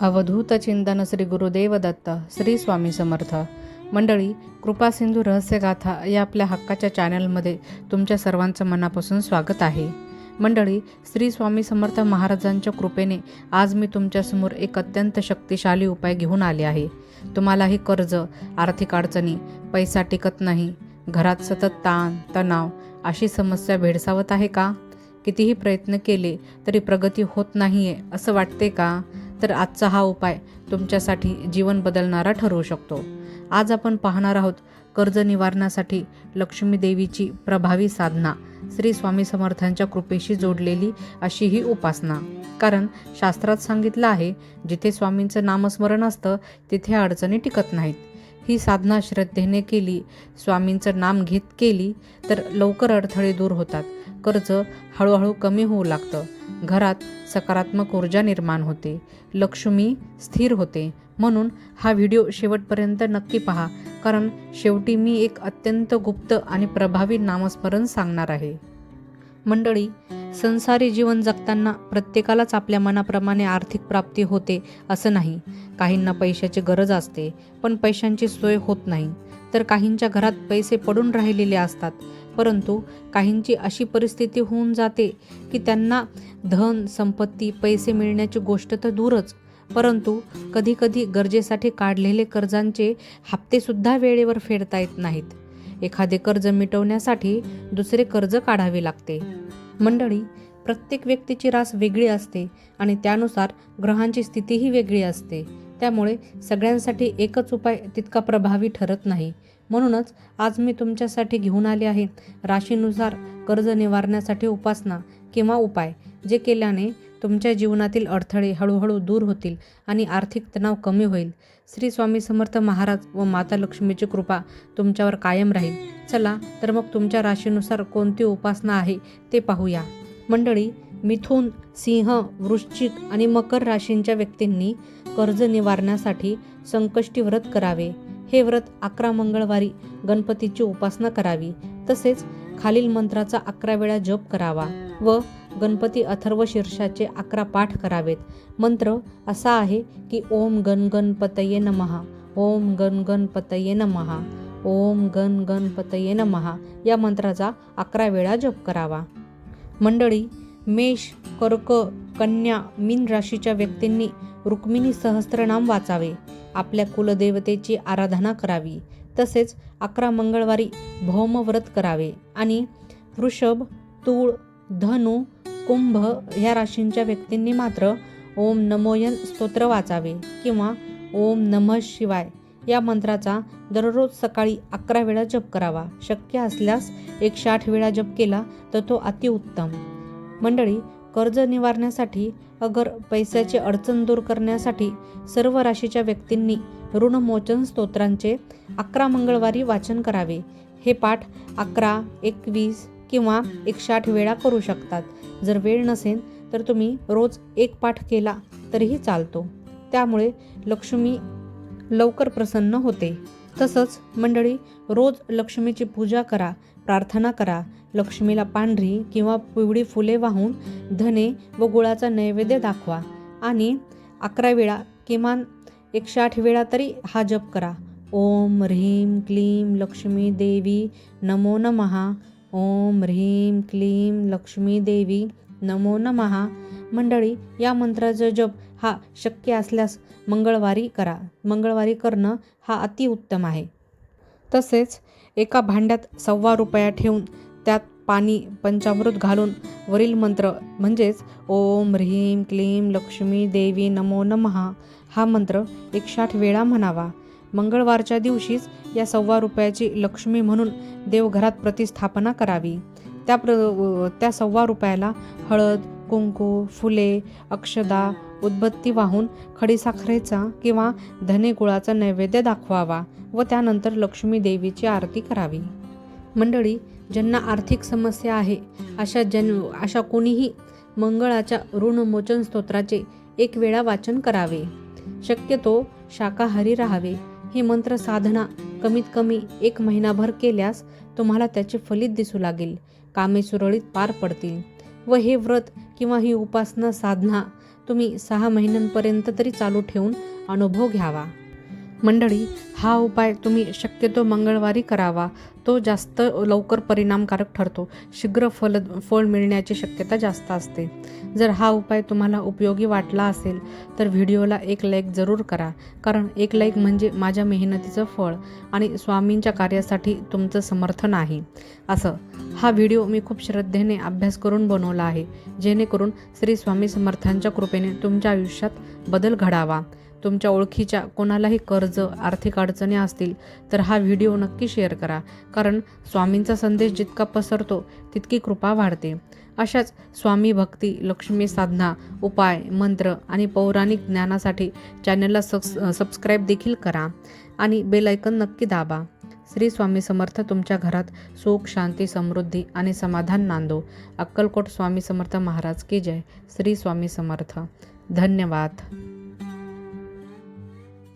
अवधूत चिंतन श्री गुरुदेव दत्त श्री स्वामी समर्थ. मंडळी कृपा सिंधू रहस्यगाथा या आपल्या हक्काच्या चॅनलमध्ये तुमच्या सर्वांचं मनापासून स्वागत आहे. मंडळी श्री स्वामी समर्थ महाराजांच्या कृपेने आज मी तुमच्यासमोर एक अत्यंत शक्तिशाली उपाय घेऊन आले आहे. तुम्हालाही कर्ज आर्थिक अडचणी पैसा टिकत नाही घरात सतत ताण तणाव अशी समस्या भेडसावत आहे का? कितीही प्रयत्न केले तरी प्रगती होत नाही आहे असं वाटते का? तर आजचा हा उपाय तुमच्यासाठी जीवन बदलणारा ठरू शकतो. आज आपण पाहणार आहोत कर्ज निवारणासाठी लक्ष्मी देवीची प्रभावी साधना श्री स्वामी समर्थांच्या कृपेशी जोडलेली अशी ही उपासना. कारण शास्त्रात सांगितलं आहे जिथे स्वामींचं नामस्मरण असतं तिथे अडचणी टिकत नाहीत. ही साधना श्रद्धेने केली स्वामींचं नाम घेत केली तर लवकर अडथळे दूर होतात. कर्ज हळूहळू कमी होऊ लागतं. घरात सकारात्मक ऊर्जा निर्माण होते. लक्ष्मी स्थिर होते. म्हणून हा व्हिडिओ शेवटपर्यंत नक्की पहा कारण शेवटी मी एक अत्यंत गुप्त आणि प्रभावी नामस्मरण सांगणार आहे. मंडळी संसारी जीवन जगताना प्रत्येकालाच आपल्या मनाप्रमाणे आर्थिक प्राप्ती होते असं नाही. काहींना पैशाची गरज असते पण पैशांची सोय होत नाही. तर काहींच्या घरात पैसे पडून राहिलेले असतात. परंतु काहींची अशी परिस्थिती होऊन जाते की त्यांना धन संपत्ती पैसे मिळण्याची गोष्ट तर दूरच. परंतु कधीकधी गरजेसाठी काढलेले कर्जांचे हप्तेसुद्धा वेळेवर फेडता येत नाहीत. एखादे कर्ज मिटवण्यासाठी दुसरे कर्ज काढावे लागते. मंडळी प्रत्येक व्यक्तीची रास वेगळी असते आणि त्यानुसार ग्रहांची स्थितीही वेगळी असते. त्यामुळे सगळ्यांसाठी एकच उपाय तितका प्रभावी ठरत नाही. म्हणूनच आज मी तुमच्यासाठी घेऊन आले आहे. राशीनुसार कर्ज निवारण्यासाठी उपासना किंवा उपाय जे केल्याने तुमच्या जीवनातील अडथळे हळूहळू दूर होतील आणि आर्थिक तणाव कमी होईल. श्री स्वामी समर्थ महाराज व माता लक्ष्मीची कृपा तुमच्यावर कायम राहील. चला तर मग तुमच्या राशीनुसार कोणती उपासना आहे ते पाहूया. मंडळी मिथुन सिंह वृश्चिक आणि मकर राशींच्या व्यक्तींनी कर्ज निवारण्यासाठी संकष्टी व्रत करावे. हे व्रत अकरा मंगळवारी गणपतीची उपासना करावी. तसेच खालील मंत्राचा अकरा वेळा जप करावा व गणपती अथर्व शीर्षाचे अकरा पाठ करावेत. मंत्र असा आहे की ओम गण गणपतये नमहा ओम गण गणपतये नमहा ओम गण गणपतये नमहा या मंत्राचा अकरा वेळा जप करावा. मंडळी मेष कर्क कन्या मीन राशीच्या व्यक्तींनी रुक्मिणी सहस्त्रनाम वाचावे. आपल्या कुलदेवतेची आराधना करावी. तसेच अकरा मंगळवारी भौमव्रत करावे. आणि वृषभ तूळ धनु कुंभ ह्या राशींच्या व्यक्तींनी मात्र ओम नमोयन स्तोत्र वाचावे किंवा ओम नमः शिवाय या मंत्राचा दररोज सकाळी अकरा वेळा जप करावा. शक्य असल्यास एकशे आठ वेळा जप केला तर तो अतिउत्तम. मंडळी कर्ज निवारण्यासाठी अगर पैशाची अडचण दूर करण्यासाठी सर्व राशीच्या व्यक्तींनी ऋणमोचन स्तोत्रांचे अकरा मंगळवारी वाचन करावे. हे पाठ अकरा एकवीस किंवा एकशे आठ वेळा करू शकतात. जर वेळ नसेल तर तुम्ही रोज एक पाठ केला तरीही चालतो. त्यामुळे लक्ष्मी लवकर प्रसन्न होते. तसंच मंडळी रोज लक्ष्मीची पूजा करा प्रार्थना करा लक्ष्मीला पांढरी किंवा पिवळी फुले वाहून धने व गुळाचा नैवेद्य दाखवा आणि अकरा वेळा किमान एकशे आठ वेळा तरी हा जप करा. ओम ह्रीम क्लीम लक्ष्मी देवी नमो नमहा ओम ह्रीम क्लीम लक्ष्मी देवी नमो नमहा मंडळी या मंत्राचा जप हा शक्य असल्यास मंगळवारी करा. मंगळवारी करणं हा अतिउत्तम आहे. तसेच एका भांड्यात सव्वा रुपया ठेवून त्यात पाणी पंचामृत घालून वरील मंत्र म्हणजेच ओम ह्रीम क्लीम लक्ष्मी देवी नमो नमहा हा मंत्र एकशाठ वेळा म्हणावा. मंगळवारच्या दिवशीच या सव्वा रुपयाची लक्ष्मी म्हणून देवघरात प्रतिस्थापना करावी. त्या प्र त्या सव्वा रुपयाला हळद कुंकू फुले अक्षदा उदबत्ती वाहून खडीसाखरेचा किंवा धने गुळाचा नैवेद्य दाखवावा व त्यानंतर लक्ष्मी देवीची आरती करावी. मंडळी ज्यांना आर्थिक समस्या आहे अशा जन अशा कोणीही मंगळाच्या ऋणमोचन स्तोत्राचे एक वेळा वाचन करावे. शक्यतो शाकाहारी राहावे. ही मंत्र साधना कमीत कमी एक महिनाभर केल्यास तुम्हाला त्याचे फलित दिसू लागेल. कामे सुरळीत पार पडतील. व हे व्रत किंवा ही उपासना साधना तुम्ही सहा महिन्यांपर्यंत तरी चालू ठेवून अनुभव घ्यावा. मंडळी हा उपाय तुम्ही शक्यतो मंगळवारी करावा. तो जास्त लवकर परिणामकारक ठरतो. शीघ्र फल फळ मिळण्याची शक्यता जास्त असते. जर हा उपाय तुम्हाला उपयोगी वाटला असेल तर व्हिडिओला एक लाईक जरूर करा. कारण एक लाईक म्हणजे माझ्या मेहनतीचं फळ आणि स्वामींच्या कार्यासाठी तुमचं समर्थन आहे. असं. हा व्हिडिओ मी खूप श्रद्धेने अभ्यास करून बनवला आहे. जेणेकरून श्री स्वामी समर्थांच्या कृपेने तुमच्या आयुष्यात बदल घडावा. तुमच्या ओळखीच्या कोणालाही कर्ज आर्थिक अडचणी असतील तर हा व्हिडिओ नक्की शेअर करा. कारण स्वामींचा संदेश जितका पसरतो तितकी कृपा वाढते. अशाच स्वामी भक्ती लक्ष्मी साधना उपाय मंत्र आणि पौराणिक ज्ञानासाठी चॅनलला सक्स सबस्क्राईब देखील करा. आणि बेलायकन नक्की दाबा. श्री स्वामी समर्थ तुमच्या घरात सुख शांती समृद्धी आणि समाधान नांदो. अक्कलकोट स्वामी समर्थ महाराज की जय. श्री स्वामी समर्थ. धन्यवाद.